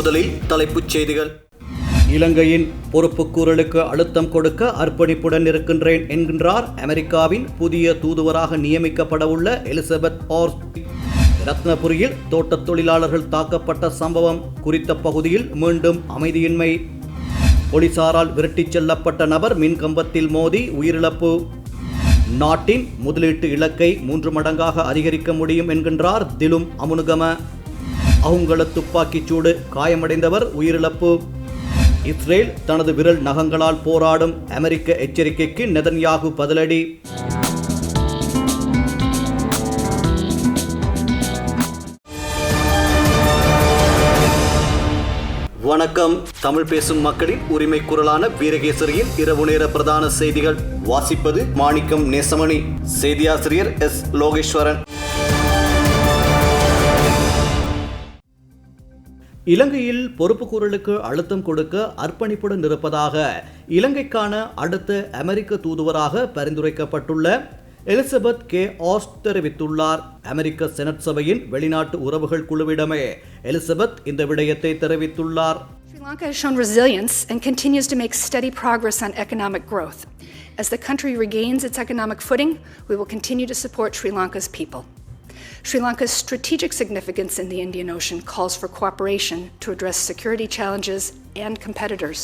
முதலில் தலைப்புச் செய்திகள். இலங்கையின் பொறுப்புக்கூறலுக்கு அழுத்தம் கொடுக்க அர்ப்பணிப்புடன் இருக்கின்றேன் என்கின்றார் அமெரிக்காவின் புதிய தூதுவராக நியமிக்கப்படவுள்ள எலிசபெத் ஆர்ஸ். ரத்னபுரியில் தோட்டத் தொழிலாளர்கள் தாக்கப்பட்ட சம்பவம் குறித்த பகுதியில் மீண்டும் அமைதியின்மை. போலீசாரால் விரட்டிச் செல்லப்பட்ட நபர் மின்கம்பத்தில் மோதி உயிரிழப்பு. நாட்டின் முதலீட்டு இலக்கை மூன்று மடங்காக அதிகரிக்க முடியும் என்கின்றார் திலும் அமுனுகம. அவுங்கள துப்பாக்கிச் சூடு காயமடைந்தவர் உயிரிழப்பு. இஸ்ரேல் தனது விரல் நகங்களால் போராடும் அமெரிக்க எச்சரிக்கைக்கு நெதன்யாகு பதிலடி. வணக்கம். தமிழ் பேசும் மக்களின் உரிமை குரலான வீரகேசரியின் இரவு நேர பிரதான செய்திகள். வாசிப்பது மாணிக்கம் நேசமணி. செய்தியாசிரியர் எஸ் லோகேஸ்வரன். இலங்கையில் பொறுப்புக்கூறலுக்கு அழுத்தம் கொடுக்க அர்ப்பணிப்புடன் இருப்பதாக இலங்கைக்கான அடுத்த அமெரிக்க தூதுவராக பரிந்துரைக்கப்பட்டுள்ள எலிசபெத் கே ஆஸ்ட் தெரிவித்துள்ளார் அமெரிக்க செனட் சபையின் வெளிநாட்டு உறவுகள் குழுவிடமே எலிசபெத் இந்த விடயத்தை தெரிவித்துள்ளார் Sri Lanka has shown resilience and continues to make steady progress on economic growth. As the country regains its economic footing, we will continue to support Sri Lanka's people. Sri Lanka's strategic significance in the Indian Ocean calls for cooperation to address security challenges and competitors.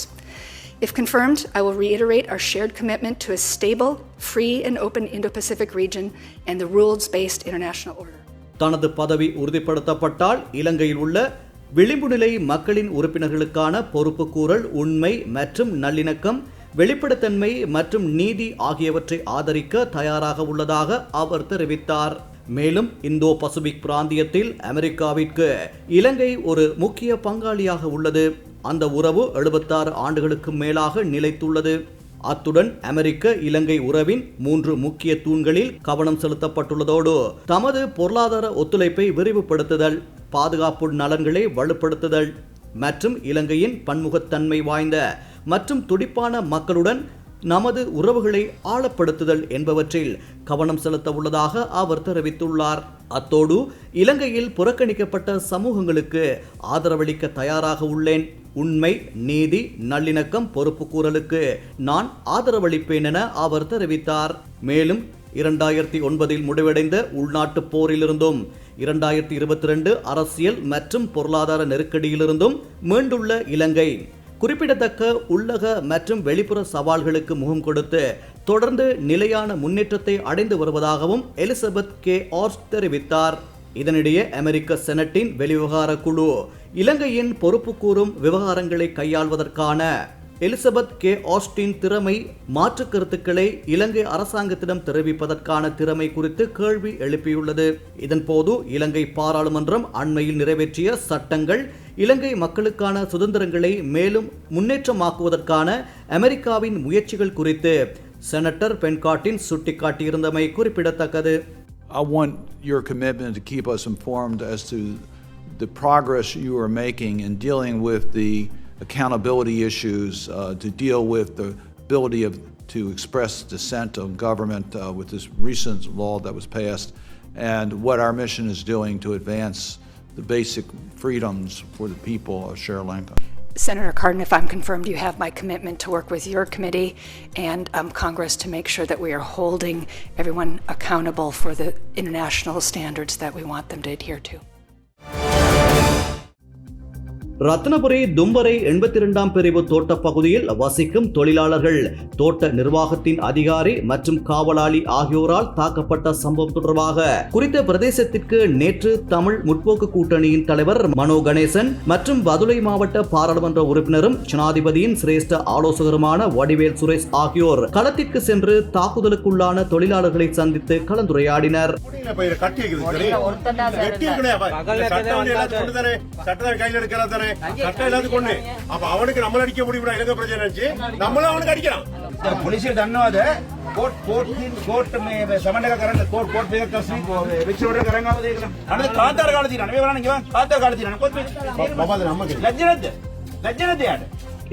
If confirmed, I will reiterate our shared commitment to a stable, free, and open Indo Pacific region and the rules based international order. தனது பதவி உறுதிப்படுத்தப்பட்டால் இலங்கையில் உள்ள விளிம்பு நிலை மக்களின் உறுப்பினர்களுக்கான பொறுப்புக்கூறல் உண்மை மற்றும் நல்லிணக்கம் வெளிப்படைத்தன்மை மற்றும் நீதி ஆகியவற்றை ஆதரிக்க தயாராக உள்ளதாக அவர் தெரிவித்தார் மேலும் இந்தோ பசிபிக் பிராந்தியத்தில் அமெரிக்காவிற்கு இலங்கை ஒரு முக்கிய பங்காளியாக உள்ளது. அந்த உறவு எழுபத்தாறு ஆண்டுகளுக்கு மேலாக நிலைத்துள்ளது. அத்துடன் அமெரிக்க இலங்கை உறவின் மூன்று முக்கிய தூண்களில் கவனம் செலுத்தப்பட்டுள்ளதோடு தமது பொருளாதார ஒத்துழைப்பை விரிவுபடுத்துதல் பாதுகாப்பு நலன்களை வலுப்படுத்துதல் மற்றும் இலங்கையின் பன்முகத்தன்மை வாய்ந்த மற்றும் துடிப்பான மக்களுடன் நமது உறவுகளை ஆழப்படுத்துதல் என்பவற்றில் கவனம் செலுத்த உள்ளதாக அவர் தெரிவித்துள்ளார். அத்தோடு இலங்கையில் புறக்கணிக்கப்பட்ட சமூகங்களுக்கு ஆதரவளிக்க தயாராக உள்ளேன். உண்மை நீதி நல்லிணக்கம் பொறுப்புக்கூறலுக்கு நான் ஆதரவளிப்பேன் என அவர் தெரிவித்தார். மேலும் இரண்டாயிரத்தி ஒன்பதில் முடிவடைந்த உள்நாட்டு போரிலிருந்தும் இரண்டாயிரத்தி இருபத்தி ரெண்டு அரசியல் மற்றும் பொருளாதார நெருக்கடியிலிருந்தும் மீண்டுள்ள இலங்கை குறிப்பிடத்தக்க உள்ளக மற்றும் வெளிப்புற சவால்களுக்கு முகம் கொடுத்து தொடர்ந்து நிலையான முன்னேற்றத்தை அடைந்து வருவதாகவும் எலிசபெத் கே. ஆர்ஸ் தெரிவித்தார். இதனிடையே அமெரிக்க செனட்டின் வெளிவிவகார குழு இலங்கையின் பொறுப்பு கூறும் விவகாரங்களை கையாள்வதற்கான எலிசபெத் கே. ஆஸ்டின் திறமை மாற்று கருத்துக்களை இலங்கை அரசாங்கத்திடம் தெரிவிப்பதற்கான திறமை குறித்து கேள்வி எழுப்பியுள்ளது. இதன்போது இலங்கை பாராளுமன்றம் அண்மையில் நிறைவேற்றிய சட்டங்கள் இலங்கை மக்களுக்கான சுதந்திரங்களை மேலும் முன்னேற்றமாக்குவதற்கான அமெரிக்காவின் முயற்சிகள் குறித்து செனட்டர் பென்காட்டின் சுட்டிக்காட்டியிருந்தமை குறிப்பிடத்தக்கது. I want your commitment to keep us informed as to the progress you are making in dealing with the accountability issues, uh, to deal with the ability of, to express dissent of government uh, with this recent law that was passed, and what our mission is doing to advance the basic freedoms for the people of Sri Lanka. Senator Cardin, if I'm confirmed, you have my commitment to work with your committee and um, Congress to make sure that we are holding everyone accountable for the international standards that we want them to adhere to. Ratnapura Dumbara எண்பத்தி இரண்டாம் பிரிவு தோட்ட பகுதியில் வசிக்கும் தொழிலாளர்கள் தோட்ட நிர்வாகத்தின் அதிகாரி மற்றும் காவலாளி ஆகியோரால் தாக்கப்பட்ட சம்பவம் தொடர்பாக குறித்த பிரதேசத்திற்கு நேற்று தமிழ் முற்போக்கு கூட்டணியின் தலைவர் மனோ கணேசன் மற்றும் பதுளை மாவட்ட பாராளுமன்ற உறுப்பினரும் ஜனாதிபதியின் சிரேஷ்ட ஆலோசகருமான வடிவேல் சுரேஷ் ஆகியோர் களத்திற்கு சென்று தாக்குதலுக்குள்ளான தொழிலாளர்களை சந்தித்து கலந்துரையாடினர். சட்டம் கையில எடுக்கிறா அவன் சட்டம் இல்லாத கொண்டு. அப்ப அவனுக்கு நம்மள அடிக்க முடியும் இலங்கை பிரச்சனை இருந்துச்சு. நம்மளும் அவனுக்கு அடிக்கலாம். போலீஸ் தನ್ನவாத ಕೋರ್ಟ್ ಕೋರ್ಟ್ ಕೋರ್ಟ್ ಸಮಂಡಗ ಕರಂಗ ಕೋರ್ಟ್ ಕೋರ್ಟ್ ಬೇಗ ಕಳಿಸಿ ವೆಚ್ಚ ನೋಡ್ರೆ ಕರಂಗ ನನಗೆ ಕಾತಾರ ಕಾಡ್ತೀನಿ ನನಗೆ ಬರೋಣ ಇವಾಗ ಕಾತಾರ ಕಾಡ್ತೀನಿ ನನಗೆ ಲಜ್ಜನದ್ದೆ ಲಜ್ಜನದ್ದೆ ಆಡ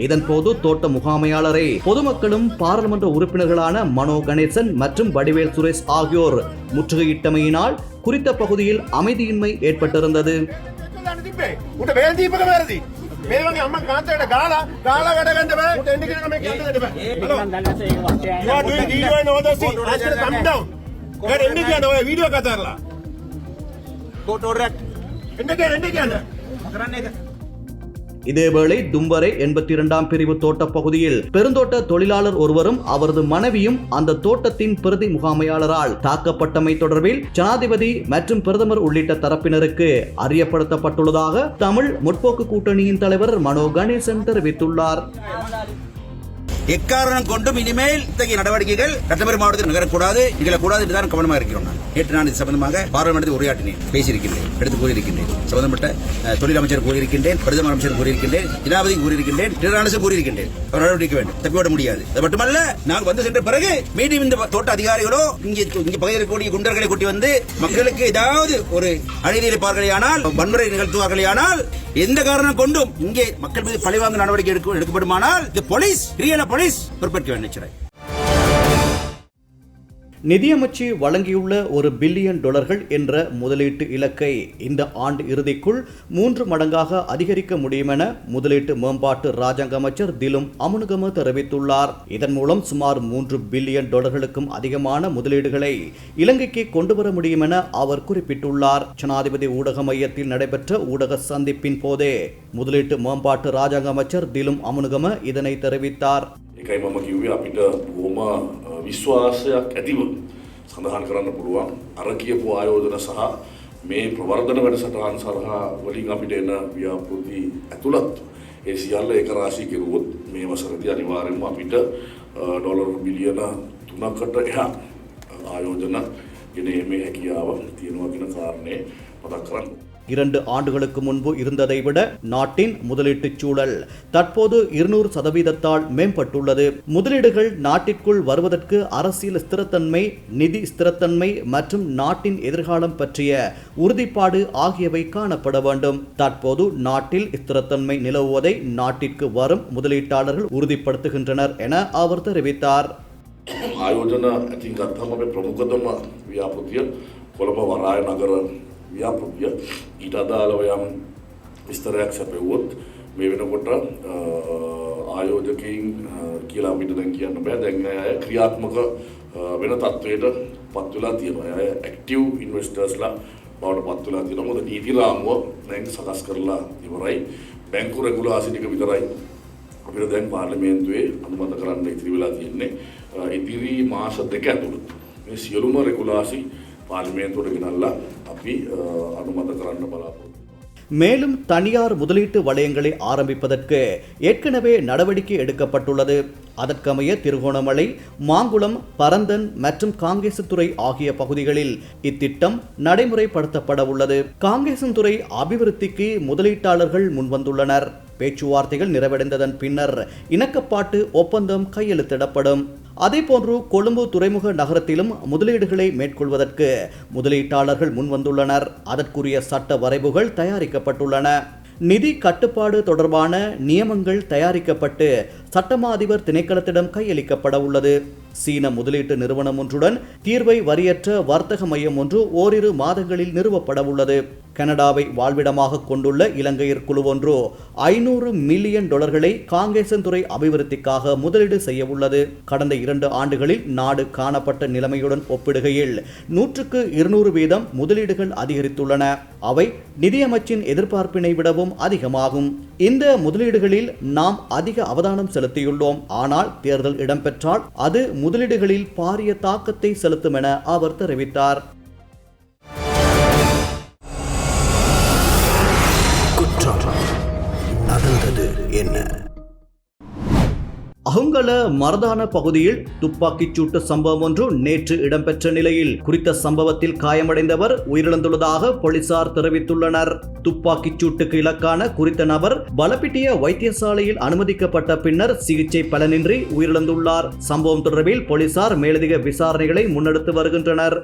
இதன் போது தோட்ட முகாமையாளரை பொதுமக்களும் பாராளுமன்ற உறுப்பினர்களான மனோ கணேசன் மற்றும் வடிவேல் சுரேஷ் ஆகியோர் முற்றுகையிட்டமையினால் குறித்த பகுதியில் அமைதியின்மை ஏற்பட்டிருந்தது. තිබ්බේ උට බේර දීපක වැරදි මේ වගේ අම්ම කාන්තාවට ගාලා ගාලා වැඩ ගන්න බෑ. උට එන්න කියන මේ කියන්න දෙන්න බෑ. Hello. You are doing video and all those things. Ask her to come down. එයාට එන්න කියන්න ඔය වීඩියෝ කතා කරලා. කෝට් ඕර්ඩරයක් එන්න කියන්න එන්න කියන්න. කරන්න එක இதேவேளை தும்பரை எண்பத்தி இரண்டாம் பிரிவு தோட்ட பகுதியில் பெருந்தோட்ட தொழிலாளர் ஒருவரும் அவரது மனைவியும் அந்த தோட்டத்தின் பிரதி முகாமையாளரால் தாக்கப்பட்டமை தொடர்பில் ஜனாதிபதி மற்றும் பிரதமர் உள்ளிட்ட தரப்பினருக்கு அறியப்படுத்தப்பட்டுள்ளதாக தமிழ் முற்போக்கு கூட்டணியின் தலைவர் மனோ கணேசன் தெரிவித்துள்ளார். எக்காரணம் கொண்டும் இனிமேல் இத்தகைய நடவடிக்கைகள் கட்டமறை மாவட்டத்தில் நிகழக்கூடாது நிகழக்கூடாது என்றுதான் கவனமாக இருக்கிறோம் நான். நேற்று நான் இது சம்பந்தமாக பாராளுமன்றத்தில் உரையாற்றினேன். பேசியிருக்கின்றேன். எடுத்து கூறியிருக்கின்றேன். சம்பந்தப்பட்ட தொழில் அமைச்சர் கூறியிருக்கின்றேன். பிரதமர் அமைச்சர் கூறியிருக்கின்றேன். ஜனாபதி கூறியிருக்கின்றேன். திருநாளசு கூறியிருக்கின்றேன். அவர் நடவடிக்கை வேண்டும். தப்பிவிட முடியாது. அது மட்டுமல்ல நாங்கள் வந்து சென்ற பிறகு மீண்டும் இந்த தோட்ட அதிகாரிகளோ இங்கே இங்கே பகுதியில் இருக்கக்கூடிய குண்டர்களை கூட்டி வந்து மக்களுக்கு ஏதாவது ஒரு அநீதியிப்பார்களேயானால் வன்முறை நிகழ்த்துவார்களையானால் எந்த காரணம் கொண்டும் இங்கே மக்கள் மீது பழிவாங்க நடவடிக்கை எடுக்க- எடுக்கப்படுமானால் இந்த போலீஸ் கிரியன போலீஸ் பொறுப்பேற்க நிதியமைச்சு வழங்கியுள்ள ஒரு பில்லியன் டாலர்கள் என்ற முதலீட்டு இலக்கை இந்த ஆண்டு இறுதிக்குள் மூன்று மடங்காக அதிகரிக்க முடியும் என முதலீட்டு மேம்பாட்டு ராஜாங்க அமைச்சர் திலும் அமுனுகம தெரிவித்துள்ளார். இதன் மூலம் சுமார் மூன்று பில்லியன் டாலர்களுக்கும் அதிகமான முதலீடுகளை இலங்கைக்கு கொண்டு வர முடியும் என அவர் குறிப்பிட்டுள்ளார். ஜனாதிபதி ஊடக மையத்தில் நடைபெற்ற ஊடக சந்திப்பின் போதே முதலீட்டு மேம்பாட்டு ராஜாங்க அமைச்சர் திலும் அமுனுகம இதனை தெரிவித்தார். එකයි මම කිව්වේ අපිට බොහොම අ, විශ්වාසයක් ඇතිව සඳහන් කරන්න පුළුවන් අර කියපු ආයෝජන සහ මේ ප්‍රවර්ධන වැඩසටහන් සඳහා වලින් අපිට එන ව්‍යාපෘති ඇතුළත් ඒ සියල්ල එක රාශී කෙරුවොත් මේ වසරදී අනිවාර්යෙන්ම අපිට අ, ඩොලර් බිලියන තුනකට එහා ආයෝජන ගෙන මේ හැකියාව තියෙනවා කියන කාරණය මතක් කරන්න. இரண்டு ஆண்டுகளுக்கு முன்பு இருந்ததை விட நாட்டின் முதலீட்டு சூழல் தற்போது இருநூறு சதவீதத்தால் மேம்பட்டுள்ளது. முதலீடுகள் நாட்டிற்குள் வருவதற்கு அரசியல் ஸ்திரத்தன்மை நிதி ஸ்திரத்தன்மை மற்றும் நாட்டின் எதிர்காலம் பற்றிய உறுதிப்பாடு ஆகியவை காணப்பட வேண்டும். தற்போது நாட்டில் ஸ்திரத்தன்மை நிலவுவதை நாட்டிற்கு வரும் முதலீட்டாளர்கள் உறுதிப்படுத்துகின்றனர் என அவர் தெரிவித்தார். आयोजन याची गाथामध्ये प्रमुखतम व्यापृतीय कोलंब वराय नगर ව්‍යාපෘතිය ඊට අදාළව යම් විස්තරයක් සැපෙව්වොත් මේ වෙනකොට අ, ආයෝජකයින් අ, කියලා අපිට දැන් කියන්න බෑ දැන් අය ක්‍රියාත්මක අ, වෙන තත්ත්වයට පත් වෙලා තියෙනවා. අය ඇක්ටිව් ඉන්වෙස්ටර්ස්ලා බවට පත් වෙලා තියෙනවා. මොකද නීති රාමුව දැන් සකස් කරලා ඉවරයි. බැංකු රෙගුලාසි ටික විතරයි අපිට දැන් පාර්ලිමේන්තුවේ අනුමත කරන්න ඉතිරි වෙලා තියෙන්නේ අ, ඉදිරි මාස දෙක ඇතුළත මේ සියලුම රෙගුලාසි පාර්ලිමේන්තුවට ගෙනල්ලා අපි අ, අනුමත කරන්න බලාපොරොත්තු වෙනවා. மேலும் தனியார் முதலீட்டு வலயங்களை ஆரம்பிப்பதற்கு ஏற்கனவே நடவடிக்கை எடுக்கப்பட்டுள்ளது அதற்கமைய திருகோணமலை மாங்குளம் பரந்தன் மற்றும் காங்கேசத்துறை ஆகிய பகுதிகளில் இத்திட்டம் நடைமுறைப்படுத்தப்பட உள்ளது காங்கேசன்துறை அபிவிருத்திக்கு முதலீட்டாளர்கள் முன்வந்துள்ளனர் பேச்சுவார்த்தைகள் நிறைவடைந்ததன் பின்னர் இணக்கப்பாட்டு ஒப்பந்தம் கையெழுத்திடப்படும் அதேபோன்று கொழும்பு துறைமுக நகரத்திலும் முதலீடுகளை மேற்கொள்வதற்கு முதலீட்டாளர்கள் முன்வந்துள்ளனர். அதற்குரிய சட்ட வரைவுகள் தயாரிக்கப்பட்டுள்ளன. நிதி கட்டுப்பாடு தொடர்பான நியமங்கள் தயாரிக்கப்பட்டு சட்டமா அதிபர் திணைக்களத்திடம் கையளிக்கப்பட உள்ளது. சீன முதலீட்டு நிறுவனம் ஒன்றுடன் தீர்வை வரியற்ற வர்த்தக மையம் ஒன்று ஓரிரு மாதங்களில் நிறுவப்படவுள்ளது கனடாவை வாழ்விடமாக கொண்டுள்ள இலங்கையர் குழு ஒன்று ஐநூறு மில்லியன் டாலர்களை காங்கேசன் துறை அபிவிருத்திக்காக முதலீடு செய்யவுள்ளது கடந்த இரண்டு ஆண்டுகளில் நாடு காணப்பட்ட நிலைமையுடன் ஒப்பிடுகையில் நூற்றுக்கு இருநூறு வீதம் முதலீடுகள் அதிகரித்துள்ளன. அவை நிதியமைச்சின் எதிர்பார்ப்பினை விடவும் அதிகமாகும். இந்த முதலீடுகளில் நாம் அதிக அவதானம் செலுத்தியுள்ளோம். ஆனால் தேர்தல் இடம்பெற்றால் அது முதலீடுகளில் பாரிய தாக்கத்தை செலுத்தும் என அவர் தெரிவித்தார். அகங்கல மரதான பகுதியில் துப்பாக்கிச் சூட்டு சம்பவம் ஒன்று நேற்று இடம்பெற்ற நிலையில். குறித்த சம்பவத்தில் காயமடைந்தவர் உயிரிழந்துள்ளதாக போலீசார் தெரிவித்துள்ளனர். துப்பாக்கிச் சூட்டுக்கு இலக்கான குறித்த நபர் பலப்பிட்டிய வைத்தியசாலையில் அனுமதிக்கப்பட்ட பின்னர் சிகிச்சை பலனின்றி உயிரிழந்துள்ளார். சம்பவம் தொடர்பில் போலீசார் மேலதிக விசாரணைகளை முன்னெடுத்து வருகின்றனர்.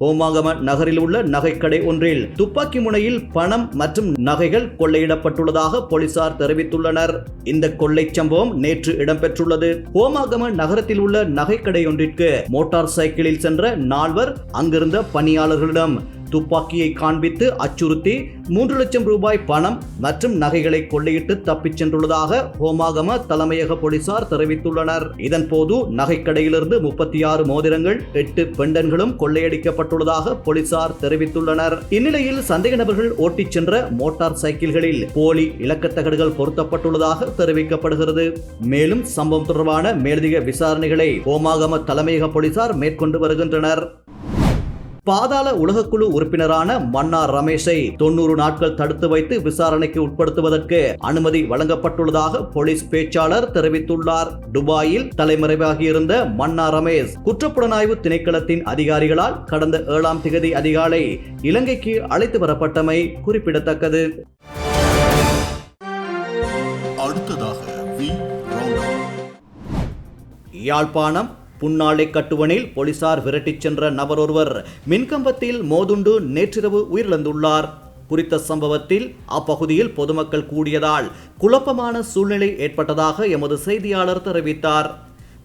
ஓமாகம நகரில் உள்ள நகைக்கடை ஒன்றில் துப்பாக்கி முனையில் பணம் மற்றும் நகைகள் கொள்ளையிடப்பட்டுள்ளதாக போலீசார் தெரிவித்துள்ளனர். இந்த கொள்ளைச் சம்பவம் நேற்று இடம்பெற்றுள்ளது. ஓமாகம நகரத்தில் உள்ள நகைக்கடை ஒன்றிற்கு மோட்டார் சைக்கிளில் சென்ற நால்வர் அங்கிருந்த பணியாளர்களிடம் துப்பாக்கியை காண்பித்து அச்சுறுத்தி மூன்று லட்சம் ரூபாய் பணம் மற்றும் நகைகளை கொள்ளையிட்டு தப்பிச் சென்றுள்ளதாக ஹோமாகம தலைமையக போலீசார் தெரிவித்துள்ளனர். இதன்போது நகைக்கடையிலிருந்து முப்பத்தி ஆறு மோதிரங்கள் எட்டு பெண்டன்களும் கொள்ளையடிக்கப்பட்டுள்ளதாக போலீசார் தெரிவித்துள்ளனர். இந்நிலையில் சந்தேக நபர்கள் ஓட்டிச் சென்ற மோட்டார் சைக்கிள்களில் போலி இலக்கத்தகடுகள் பொருத்தப்பட்டுள்ளதாக தெரிவிக்கப்படுகிறது. மேலும் சம்பவம் தொடர்பான மேலதிக விசாரணைகளை ஹோமாகம தலைமையக போலீசார் மேற்கொண்டு வருகின்றனர். பாதாள உலகக்குழு உறுப்பினரான மன்னார் ரமேஷை தொண்ணூறு நாட்கள் தடுத்து வைத்து விசாரணைக்கு உட்படுத்துவதற்கு அனுமதி வழங்கப்பட்டுள்ளதாக போலீஸ் பேச்சாளர் தெரிவித்துள்ளார். துபாயில் தலைமறைவாகியிருந்த மன்னார் ரமேஷ் குற்றப்புலனாய்வு திணைக்களத்தின் அதிகாரிகளால் கடந்த ஏழாம் திகதி அதிகாலை இலங்கைக்கு அழைத்து வரப்பட்டமை குறிப்பிடத்தக்கது. அடுத்ததாக யாழ்ப்பாணம் புன்னாளை கட்டுவனில் போலீசார் விரட்டிச் சென்ற நபர் ஒருவர் மின்கம்பத்தில் மோதுண்டு நேற்றிரவு உயிரிழந்துள்ளார். குறித்த சம்பவத்தில் அப்பகுதியில் பொதுமக்கள் கூடியதால் குழப்பமான சூழ்நிலை ஏற்பட்டதாக எமது செய்தியாளர் தெரிவித்தார்.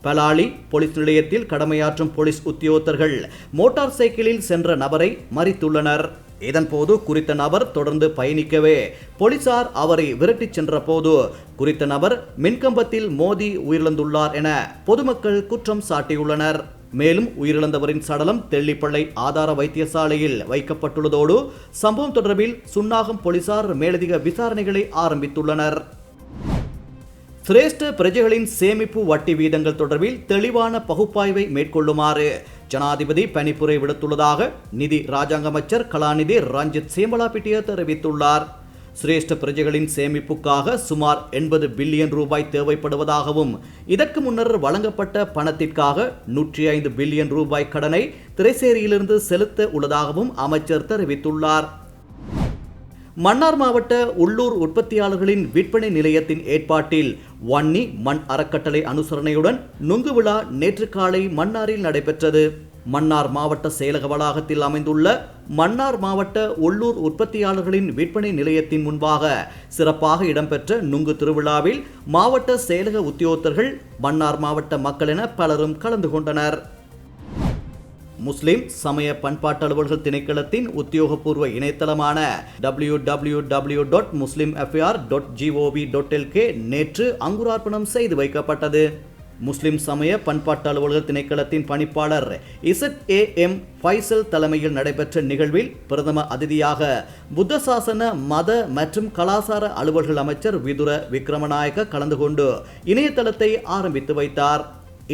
பலாலி போலீஸ் நிலையத்தில் கடமையாற்றும் போலீஸ் உத்தியோகத்தர்கள் மோட்டார் சைக்கிளில் சென்ற நபரை மறித்துள்ளனர். இதன்போது குறித்த நபர் தொடர்ந்து பயணிக்கவே போலீசார் அவரை விரட்டிச் சென்றபோது குறித்த நபர் மின்கம்பத்தில் மோதி உயிரிழந்துள்ளார் என பொதுமக்கள் குற்றம் சாட்டியுள்ளனர். மேலும் உயிரிழந்தவரின் சடலம் தெள்ளிப்பள்ளை ஆதார வைத்தியசாலையில் வைக்கப்பட்டுள்ளதோடு சம்பவம் தொடர்பில் சுன்னாகம் போலீசார் மேலதிக விசாரணைகளை ஆரம்பித்துள்ளனர். சிரேஷ்ட பிரஜைகளின் சேமிப்பு வட்டி வீதங்கள் தொடர்பில் தெளிவான பகுப்பாய்வை மேற்கொள்ளுமாறு ஜனாதிபதி பணிப்புரை விடுத்துள்ளதாக நிதி ராஜாங்க அமைச்சர் கலாநிதி ரஞ்சித் சேமலாபிட்டிய தெரிவித்துள்ளார். சிரேஷ்ட பிரஜைகளின் சேமிப்புக்காக சுமார் எண்பது பில்லியன் ரூபாய் தேவைப்படுவதாகவும் இதற்கு முன்னர் வழங்கப்பட்ட பணத்திற்காக நூற்றி ஐந்து பில்லியன் ரூபாய் கடனை திரைசேரியிலிருந்து செலுத்த உள்ளதாகவும் அமைச்சர் தெரிவித்துள்ளார். மன்னார் மாவட்ட உள்ளூர் உற்பத்தியாளர்களின் விற்பனை நிலையத்தின் ஏற்பாட்டில் வன்னி மண் அறக்கட்டளை அனுசரணையுடன் நுங்கு விழா நேற்று காலை மன்னாரில் நடைபெற்றது. மன்னார் மாவட்ட செயலக வளாகத்தில் அமைந்துள்ள மன்னார் மாவட்ட உள்ளூர் உற்பத்தியாளர்களின் விற்பனை நிலையத்தின் முன்பாக சிறப்பாக இடம்பெற்ற நுங்கு திருவிழாவில் மாவட்ட செயலக உத்தியோகத்தர்கள் மன்னார் மாவட்ட மக்கள் என பலரும் கலந்து கொண்டனர். முஸ்லிம் சமய பண்பாட்டலுவல்கள் திணைக்களத்தின் உத்தியோகபூர்வ இணையதளமான W W W dot Muslim FIR dot GOV dot LK நேற்று அங்குரார்ப்பணம் செய்து வைக்கப்பட்டது. முஸ்லிம் சமய பண்பாட்டு அலுவல்கள் திணைக்களத்தின் பணிப்பாளர் இசட் ஏ எம் ஃபைசல் தலைமையில் நடைபெற்ற நிகழ்வில் பிரதம அதிதியாக புத்த சாசன மத மற்றும் கலாசார அலுவல்கள் அமைச்சர் விதுர விக்ரமநாயக்க கலந்து கொண்டு இணையதளத்தை ஆரம்பித்து வைத்தார்.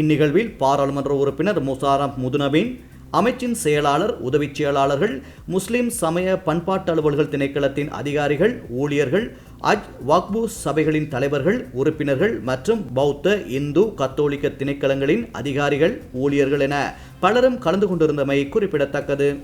இந்நிகழ்வில் பாராளுமன்ற உறுப்பினர் முசாரம் முதுனவின் அமைச்சின் செயலாளர் உதவிச் செயலாளர்கள் முஸ்லிம் சமய பண்பாட்டு அலுவல்கள் திணைக்களத்தின் அதிகாரிகள் ஊழியர்கள் அஜ் வாக்பு சபைகளின் தலைவர்கள் உறுப்பினர்கள் மற்றும் பௌத்த இந்து கத்தோலிக்க திணைக்களங்களின் அதிகாரிகள் ஊழியர்கள் என பலரும் கலந்து கொண்டிருந்தமை குறிப்பிடத்தக்கது.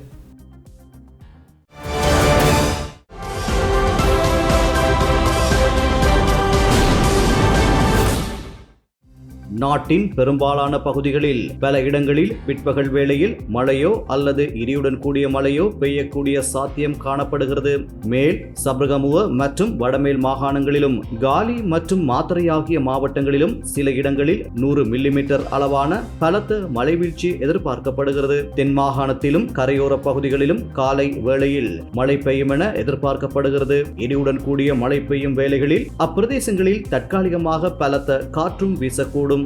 நாட்டின் பெரும்பாலான பகுதிகளில் பல இடங்களில் பிற்பகல் வேளையில் மழையோ அல்லது இடியுடன் கூடிய மழையோ பெய்யக்கூடிய சாத்தியம் காணப்படுகிறது. மேல் சப்ரகமுவ மற்றும் வடமேல் மாகாணங்களிலும் காலி மற்றும் மாத்தறை ஆகிய மாவட்டங்களிலும் சில இடங்களில் நூறு மில்லிமீட்டர் அளவான பலத்த மழைவீழ்ச்சி எதிர்பார்க்கப்படுகிறது. தென் மாகாணத்திலும் கரையோர பகுதிகளிலும் காலை வேளையில் மழை பெய்யும் என எதிர்பார்க்கப்படுகிறது. இடியுடன் கூடிய மழை பெய்யும் வேளைகளில் அப்பிரதேசங்களில் தற்காலிகமாக பலத்த காற்றும் வீசக்கூடும்.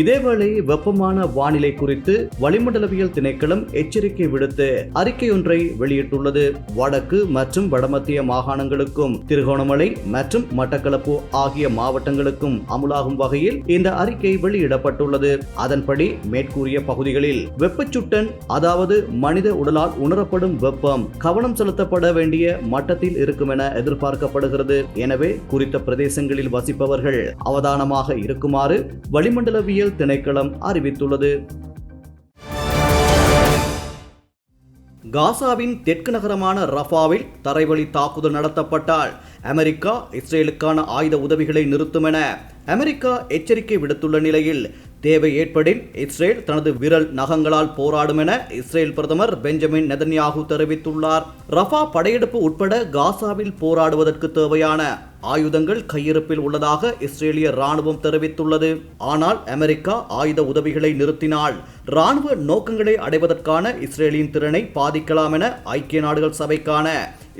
இதேவேளை வெப்பமான வானிலை குறித்து வளிமண்டலவியல் திணைக்களம் எச்சரிக்கை விடுத்து அறிக்கையொன்றை வெளியிட்டுள்ளது. வடக்கு மற்றும் வடமத்திய மாகாணங்களுக்கும் திருகோணமலை மற்றும் மட்டக்களப்பு ஆகிய மாவட்டங்களுக்கும் அமுலாகும் வகையில் இந்த அறிக்கை வெளியிடப்பட்டுள்ளது. அதன்படி மேற்கூறிய பகுதிகளில் வெப்பச்சுட்டன் அதாவது மனித உடலால் உணரப்படும் வெப்பம் கவனம் செலுத்தப்பட வேண்டிய மட்டத்தில் இருக்கும் என எதிர்பார்க்கப்படுகிறது. எனவே குறித்த பிரதேசங்களில் வசிப்பவர்கள் அவதானமாக இருக்குமாறு வளிமண்டலவியல் திணைக்களம் அறிவித்துள்ளது. காசாவின் தெற்கு நகரமான ரஃபாவில் தரைவழி தாக்குதல் நடத்தப்பட்டால் அமெரிக்கா இஸ்ரேலுக்கான ஆயுத உதவிகளை நிறுத்தும் என அமெரிக்கா எச்சரிக்கை விடுத்துள்ள நிலையில் தேவை ஏற்படின் இஸ்ரேல் தனது விரல் நகங்களால் போராடும் என இஸ்ரேல் பிரதமர் பெஞ்சமின் நெதன்யாகு தெரிவித்துள்ளார். ரஃபா படையெடுப்பு உட்பட காசாவில் போராடுவதற்கு தேவையான ஆயுதங்கள் கையிருப்பில் உள்ளதாக இஸ்ரேலிய ராணுவம் தெரிவித்துள்ளது. ஆனால் அமெரிக்கா ஆயுத உதவிகளை நிறுத்தினால் ராணுவ நோக்கங்களை அடைவதற்கான இஸ்ரேலின் திறனை பாதிக்கலாம் என ஐக்கிய நாடுகள் சபைக்கான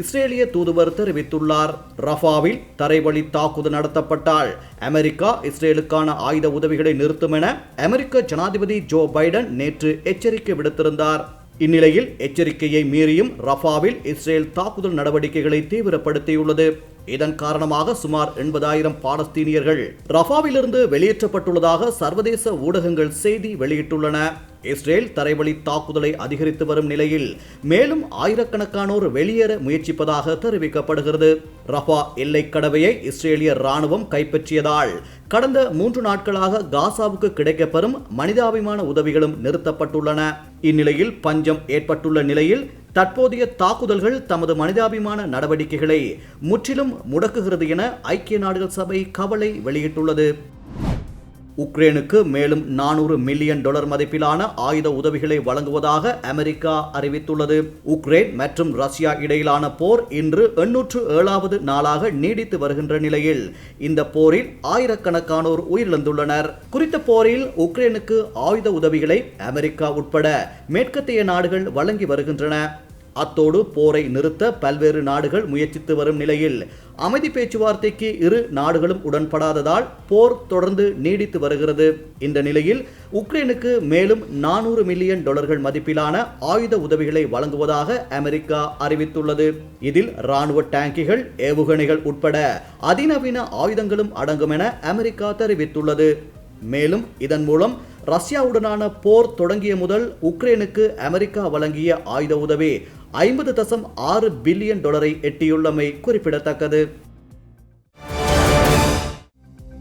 இஸ்ரேலிய தூதுவர் தெரிவித்துள்ளார். ரஃபாவில் தரைவழி தாக்குதல் நடத்தப்பட்டால் அமெரிக்கா இஸ்ரேலுக்கான ஆயுத உதவிகளை நிறுத்தும் என அமெரிக்க ஜனாதிபதி ஜோ பைடன் நேற்று எச்சரிக்கை விடுத்திருந்தார். இந்நிலையில் எச்சரிக்கையை மீறியும் ரஃபாவில் இஸ்ரேல் தாக்குதல் நடவடிக்கைகளை தீவிரப்படுத்தியுள்ளது. இதன் காரணமாக சுமார் எண்பதாயிரம் பாலஸ்தீனியர்கள் ரஃபாவிலிருந்து வெளியேற்றப்பட்டுள்ளதாக சர்வதேச ஊடகங்கள் செய்தி வெளியிட்டுள்ளன. இஸ்ரேல் தரைவழி தாக்குதலை அதிகரித்து வரும் நிலையில் மேலும் ஆயிரக்கணக்கானோர் வெளியேற முயற்சிப்பதாக தெரிவிக்கப்படுகிறது. ரஃபா எல்லைக் கடவையை இஸ்ரேலிய ராணுவம் கைப்பற்றியதால் கடந்த மூன்று நாட்களாக காசாவுக்கு கிடைக்கப்பெறும் மனிதாபிமான உதவிகளும் நிறுத்தப்பட்டுள்ளன. இந்நிலையில் பஞ்சம் ஏற்பட்டுள்ள நிலையில் தற்போதைய தாக்குதல்கள் தமது மனிதாபிமான நடவடிக்கைகளை முற்றிலும் முடக்குகிறது என ஐக்கிய நாடுகள் சபை கவலை வெளியிட்டுள்ளது. உக்ரைனுக்கு மேலும் நானூறு மில்லியன் டாலர் மதிப்பிலான ஆயுத உதவிகளை வழங்குவதாக அமெரிக்கா அறிவித்துள்ளது. உக்ரைன் மற்றும் ரஷ்யா இடையிலான போர் இன்று எண்ணூற்று ஏழாவது நாளாக நீடித்து வருகின்ற நிலையில். இந்த போரில் ஆயிரக்கணக்கானோர் உயிரிழந்துள்ளனர். குறித்த போரில் உக்ரைனுக்கு ஆயுத உதவிகளை அமெரிக்கா உட்பட மேற்கத்திய நாடுகள் வழங்கி வருகின்றன. அத்தோடு போரை நிறுத்த பல்வேறு நாடுகள் முயற்சித்து வரும் நிலையில். அமைதி பேச்சுவார்த்தைக்கு இரு நாடுகளும் உடன்படாததால் போர் தொடர்ந்து நீடித்து வருகிறது. இந்த நிலையில் உக்ரைனுக்கு மேலும் நானூறு மில்லியன் டாலர்கள் மதிப்பிலான ஆயுத உதவிகளை வழங்குவதாக அமெரிக்கா அறிவித்துள்ளது. இதில் ராணுவ டேங்கிகள் ஏவுகணைகள் உட்பட அதிநவீன ஆயுதங்களும் அடங்கும் என அமெரிக்கா தெரிவித்துள்ளது. மேலும் இதன் மூலம் ரஷ்யாவுடனான போர் தொடங்கிய முதல் உக்ரைனுக்கு அமெரிக்கா வழங்கிய ஆயுத உதவி ஐம்பது தசம் ஆறு பில்லியன் டாலரை எட்டியுள்ளமை குறிப்பிடத்தக்கது.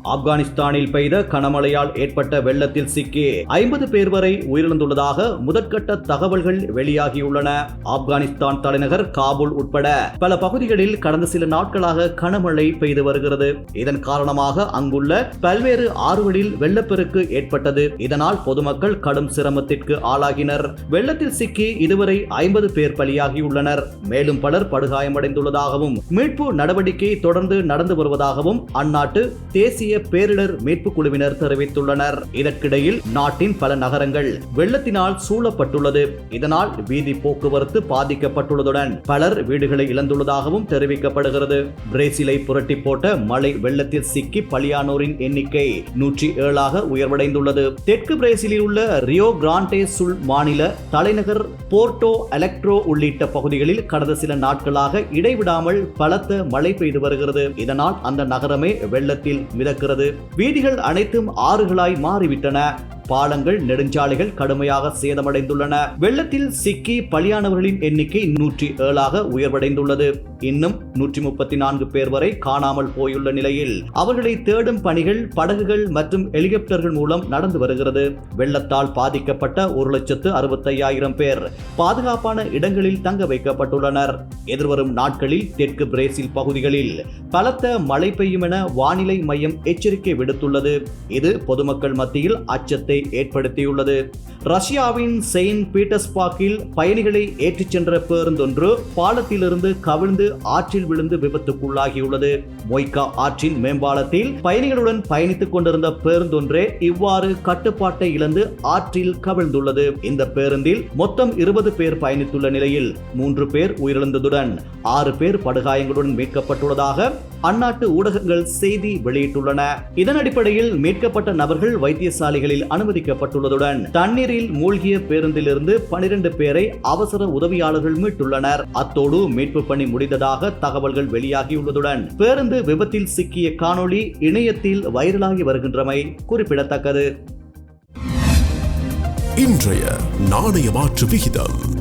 ஆப்கானிஸ்தானில் பெய்த கனமழையால் ஏற்பட்ட வெள்ளத்தில் சிக்கி ஐம்பது பேர் வரை உயிரிழந்துள்ளதாக முதற்கட்ட தகவல்கள் வெளியாகியுள்ளன. ஆப்கானிஸ்தான் தலைநகர் காபூல் உட்பட பல பகுதிகளில் கடந்த சில நாட்களாக கனமழை பெய்து வருகிறது. இதன் காரணமாக அங்குள்ள பல்வேறு ஆறுகளில் வெள்ளப்பெருக்கு ஏற்பட்டது. இதனால் பொதுமக்கள் கடும் சிரமத்திற்கு ஆளாகினர். வெள்ளத்தில் சிக்கி இதுவரை ஐம்பது பேர் பலியாகியுள்ளனர். மேலும் பலர் படுகாயமடைந்துள்ளதாகவும் மீட்பு நடவடிக்கை தொடர்ந்து நடந்து வருவதாகவும் அந்நாட்டு தேசிய பேரிடர் மீட்பு குழுவினர் தெரிவித்துள்ளனர். இதற்கிடையில் நாட்டின் பல நகரங்கள் வெள்ளத்தினால் சூழப்பட்டுள்ளது. இதனால் வீதி போக்குவரத்து பாதிக்கப்பட்டுள்ளதுடன் பலர் வீடுகளை இழந்துள்ளதாகவும் தெரிவிக்கப்படுகிறது. பிரேசிலை புரட்டி போட்ட மழை வெள்ளத்தில் சிக்கி பலியானோரின் எண்ணிக்கை நூற்றி ஏழாக உயர்வடைந்துள்ளது. தெற்கு பிரேசிலில் உள்ள ரியோ கிராண்டே சுல் மாநில தலைநகர் போர்ட்டோ எலக்ட்ரோ உள்ளிட்ட பகுதிகளில் கடந்த சில நாட்களாக இடைவிடாமல் பலத்த மழை பெய்து வருகிறது. இதனால் அந்த நகரமே வெள்ளத்தில் மிதக்க இருக்கிறது. வீதிகள் அனைத்தும் ஆறுகளாய் மாறிவிட்டன. பாலங்கள் நெடுஞ்சாலைகள் கடுமையாக சேதமடைந்துள்ளன. வெள்ளத்தில் சிக்கி பலியானவர்களின் எண்ணிக்கை நூற்றி ஏழாக உயர்வடைந்துள்ளது. இன்னும் நூற்றி முப்பத்தி நான்கு பேர் வரை காணாமல் போயுள்ள நிலையில் அவர்களை தேடும் பணிகள் படகுகள் மற்றும் ஹெலிகாப்டர்கள் மூலம் நடந்து வருகிறது. வெள்ளத்தால் பாதிக்கப்பட்ட ஒரு லட்சத்து அறுபத்தையாயிரம் பேர் பாதுகாப்பான இடங்களில் தங்க வைக்கப்பட்டுள்ளனர். எதிர்வரும் நாட்களில் தெற்கு பிரேசில் பகுதிகளில் பலத்த மழை பெய்யும் என வானிலை மையம் எச்சரிக்கை விடுத்துள்ளது. இது பொதுமக்கள் மத்தியில் அச்சத்தை ஏற்படுத்தியுள்ளது. ரஷ்யாவின் செயின்ட் பீட்டர்ஸ்பார்க்கில் பயணிகளை ஏற்றிச் சென்ற பேருந்தொன்று பாலத்திலிருந்து கவிழ்ந்து ஆற்றில் விழுந்து விபத்துக்குள்ளாகியுள்ளது. மொய்கா ஆற்றின் மேம்பாலத்தில் பயணிகளுடன் பயணித்துக் கொண்டிருந்த பேருந்தொன்றே இவ்வாறு கட்டுப்பாட்டை இழந்து ஆற்றில் கவிழ்ந்துள்ளது. இந்த பேருந்தில் மொத்தம் இருபது பேர் பயணித்துள்ள நிலையில் மூன்று பேர் உயிரிழந்ததுடன் ஆறு பேர் படுகாயங்களுடன் மீட்கப்பட்டுள்ளதாக அந்நாட்டு ஊடகங்கள் செய்தி வெளியிட்டுள்ளன. இதன் அடிப்படையில் மீட்கப்பட்ட நபர்கள் வைத்தியசாலைகளில் அனுமதிக்கப்பட்டுள்ளதுடன் தண்ணீரில் மூழ்கிய பேருந்திலிருந்து பனிரெண்டு பேரை அவசர உதவியாளர்கள் மீட்டுள்ளனர். அத்தோடு மீட்பு பணி முடிந்ததாக தகவல்கள் வெளியாகியுள்ளதுடன் பேருந்து விபத்தில் சிக்கிய காணொளி இணையத்தில் வைரலாகி வருகின்றமை குறிப்பிடத்தக்கது. இன்றைய நாணய மாற்று விகிதம்.